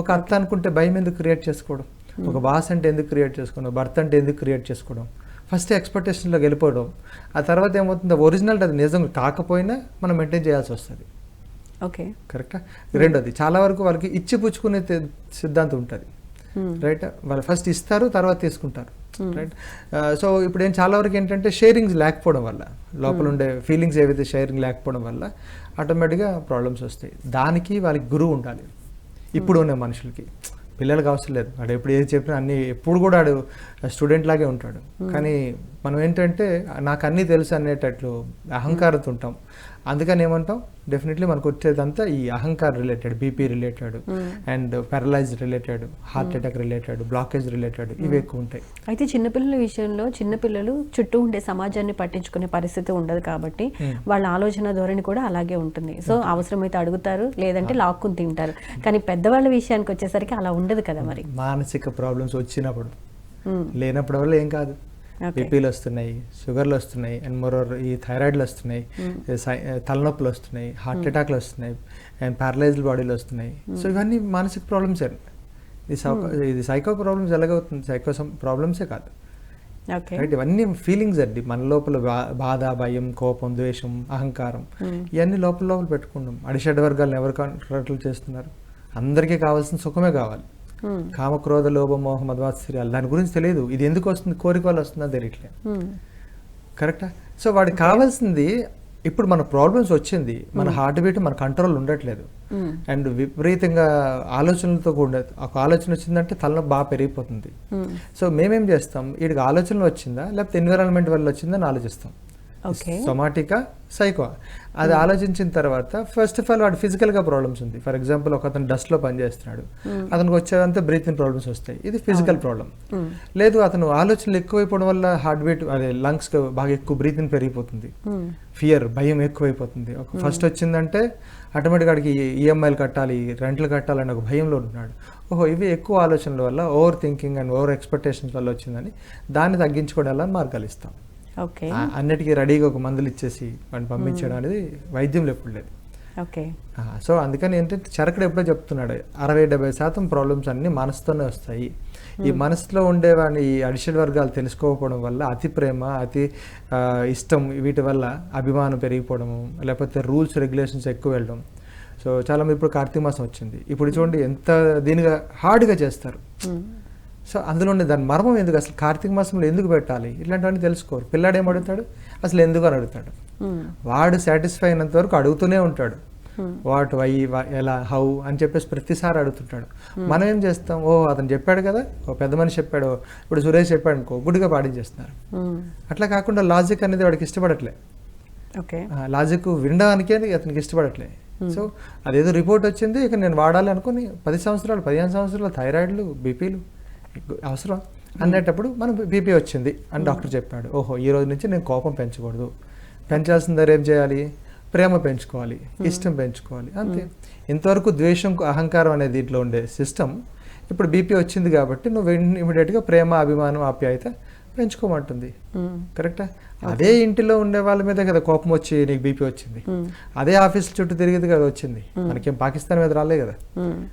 ఒక అత్త అనుకుంటే భయం ఎందుకు క్రియేట్ చేసుకోవడం? ఒక బాస్ అంటే ఎందుకు క్రియేట్ చేసుకోవడం? భర్త అంటే ఎందుకు క్రియేట్ చేసుకోవడం? ఫస్ట్ ఎక్స్పెక్టేషన్లోకి వెళ్ళిపోవడం. ఆ తర్వాత ఏమవుతుంది ఒరిజినల్ అది నిజం కాకపోయినా మనం మెయింటైన్ చేయాల్సి వస్తుంది. ఓకే. కరెక్టా రెండోది చాలా వరకు వాళ్ళకి ఇచ్చి పుచ్చుకునే సిద్ధాంతం ఉంటుంది. రైట్ వాళ్ళు ఫస్ట్ ఇస్తారు తర్వాత తీసుకుంటారు. రైట్ సో ఇప్పుడు ఏం చాలా వరకు ఏంటంటే షేరింగ్స్ లేకపోవడం వల్ల లోపల ఉండే ఫీలింగ్స్ ఏవైతే షేరింగ్ లేకపోవడం వల్ల ఆటోమేటిక్గా ప్రాబ్లమ్స్ వస్తాయి. దానికి వాళ్ళకి గురువు ఉండాలి. ఇప్పుడు ఉన్న మనుషులకి. పిల్లలకి అవసరం లేదు. వాడు ఎప్పుడు ఏది చెప్పినా అన్ని ఎప్పుడు కూడా వాడు స్టూడెంట్ లాగే ఉంటాడు. కానీ మనం ఏంటంటే నాకు అన్నీ తెలుసు అనేటట్లు అహంకారంతో ఉంటాం. అందుకని ఏమంటాం? డెఫినెట్లీ మనకు వచ్చేదంతా ఈ అహంకార్ related BP related and paralyse related heart attack related blockage related ఇవి ఎక్కువ ఉంటాయి. అయితే చిన్నపిల్లల విషయంలో చిన్నపిల్లలు చుట్టూ ఉండే సమాజాన్ని పట్టించుకునే పరిస్థితి ఉండదు కాబట్టి వాళ్ళ ఆలోచన ధోరణి కూడా అలాగే ఉంటుంది. సో అవసరమైతే అడుగుతారు లేదంటే లాక్కుని తింటారు. కానీ పెద్దవాళ్ళ విషయానికి వచ్చేసరికి అలా ఉండదు కదా మరి. మానసిక ప్రాబ్లమ్స్ వచ్చినప్పుడు. లేనప్పుడు వల్ల ఏం కాదు. బీపీలు వస్తున్నాయి షుగర్లు వస్తున్నాయి అండ్ మరోర్ ఈ థైరాయిడ్లు వస్తున్నాయి సై- తలనొప్పులు వస్తున్నాయి హార్ట్ అటాక్లు వస్తున్నాయి అండ్ ప్యారలైజ్డ్ బాడీలు వస్తున్నాయి. సో ఇవన్నీ మానసిక ప్రాబ్లమ్స్. ఇది సైకో ఇది సైకో ప్రాబ్లమ్స్ ఎలాగవుతుంది? సైకో ప్రాబ్లమ్సే కాదు. రైట్? ఇవన్నీ ఫీలింగ్స్ అండి. మన లోపల బాధ భయం కోపం ద్వేషం అహంకారం ఇవన్నీ లోపల లోపల పెట్టుకుంటాం. అడిషడ్ వర్గాలను ఎవరు కంట్రోల్ చేస్తున్నారు? అందరికీ కావాల్సిన సుఖమే కావాలి. కామక్రోధ లోభ మోహ మధ్వాత్సర్యాలు. దాని గురించి తెలియదు. ఇది ఎందుకు వస్తుంది? కోరిక వల్ల వస్తుందో? తెలియట్లేదు. కరెక్టా సో వాడికి కావాల్సింది ఇప్పుడు మన ప్రాబ్లమ్స్ వచ్చింది. మన హార్ట్ బీట్ మన కంట్రోల్ ఉండట్లేదు. అండ్ విపరీతంగా ఆలోచనలతో కూడా ఒక ఆలోచన వచ్చిందంటే తలనొప్పి బాగా పెరిగిపోతుంది. సో మేమేం చేస్తాం? వీడికి ఆలోచనలు వచ్చిందా? లేకపోతే ఎన్విరాన్మెంట్ వల్ల వచ్చిందని ఆలోచిస్తాం. సొమాటికా సైకో అది ఆలోచించిన తర్వాత ఫస్ట్ ఆఫ్ ఆల్ వాడు ఫిజికల్గా ప్రాబ్లమ్స్ ఉంది. ఫర్ ఎగ్జాంపుల్ ఒక అతను డస్ట్లో పనిచేస్తున్నాడు అతనికి వచ్చేదంతా బ్రీతింగ్ ప్రాబ్లమ్స్ వస్తాయి. ఇది ఫిజికల్ ప్రాబ్లం మ్మ్. లేదు అతను ఆలోచనలు ఎక్కువైపోవడం వల్ల హార్ట్ బీట్ అదే లంగ్స్ బాగా ఎక్కువ బ్రీతింగ్ పెరిగిపోతుంది. ఫియర్ భయం ఎక్కువైపోతుంది. ఒక ఫస్ట్ వచ్చిందంటే ఆటోమేటిక్గా వాడికి ఈఎంఐలు కట్టాలి రెంట్లు కట్టాలని ఒక భయంలో ఉంటున్నాడు. ఓహో ఇవి ఎక్కువ ఆలోచనల వల్ల over thinking and over expectations వల్ల వచ్చిందని దాన్ని తగ్గించుకోవడం మార్గాలు ఇస్తాం. ఓకే. అన్నిటికీ రెడీగా ఒక మందులు ఇచ్చేసి వాడిని పంపించడం అనేది వైద్యంలో ఎప్పుడు లేదు. ఓకే. సో అందుకని ఏంటంటే చరకుడు ఎప్పుడో చెప్తున్నాడు అరవై డెబ్బై శాతం ప్రాబ్లమ్స్ అన్ని మనసుతోనే వస్తాయి. ఈ మనసులో ఉండేవాడిని ఈ అడిషనల్ వర్గాలు తెలుసుకోకపోవడం వల్ల అతి ప్రేమ అతి ఇష్టం వీటి వల్ల అభిమానం పెరిగిపోవడము లేకపోతే రూల్స్ రెగ్యులేషన్స్ ఎక్కువ వెళ్ళడం. సో చాలా మంది ఇప్పుడు కార్తీక మాసం వచ్చింది. ఇప్పుడు చూడండి ఎంత దీనిగా హార్డ్గా చేస్తారు. సో అందులో ఉండే దాని మర్మం ఎందుకు? అసలు కార్తీక మాసంలో ఎందుకు పెట్టాలి? ఇట్లాంటివన్నీ తెలుసుకోరు. పిల్లాడు ఏం అడుగుతాడు? అసలు ఎందుకు అని అడుగుతాడు. వాడు సాటిస్ఫై అయినంత వరకు అడుగుతూనే ఉంటాడు. వాట్ వై ఎలా హౌ అని చెప్పేసి ప్రతిసారి అడుగుతుంటాడు. మనం ఏం చేస్తాం? ఓ అతను చెప్పాడు కదా ఓ పెద్ద మనిషి చెప్పాడు ఇప్పుడు సురేష్ చెప్పాడు అనుకో గుడిగా పాటించేస్తున్నారు. అట్లా కాకుండా లాజిక్ అనేది వాడికి ఇష్టపడట్లే. ఓకే. లాజిక్ వినడానికే అతనికి ఇష్టపడట్లే. సో అదేదో రిపోర్ట్ వచ్చింది ఇక నేను వాడాలి అనుకుని పది సంవత్సరాలు పదిహేను సంవత్సరాలు థైరాయిడ్లు బీపీలు అవసరం? అనేటప్పుడు మనం బీపీ వచ్చింది అని డాక్టర్ చెప్పాడు. ఓహో ఈ రోజు నుంచి నేను కోపం పెంచకూడదు. పెంచాల్సిన ఏం చేయాలి? ప్రేమ పెంచుకోవాలి ఇష్టం పెంచుకోవాలి అంతే. ఇంతవరకు ద్వేషం అహంకారం అనే దీంట్లో ఉండే సిస్టమ్ ఇప్పుడు బీపీ వచ్చింది కాబట్టి నువ్వు ఇమీడియట్గా ప్రేమ అభిమానం ఆప్యాయత పెంచుకోమంటుంది. కరెక్టా? అదే ఇంటిలో ఉండే వాళ్ళ మీద కదా కోపం వచ్చి నీకు బీపీ వచ్చింది. అదే ఆఫీస్ చుట్టూ తిరిగేది కదా వచ్చింది. మనకేం పాకిస్తాన్ మీద రాలే కదా.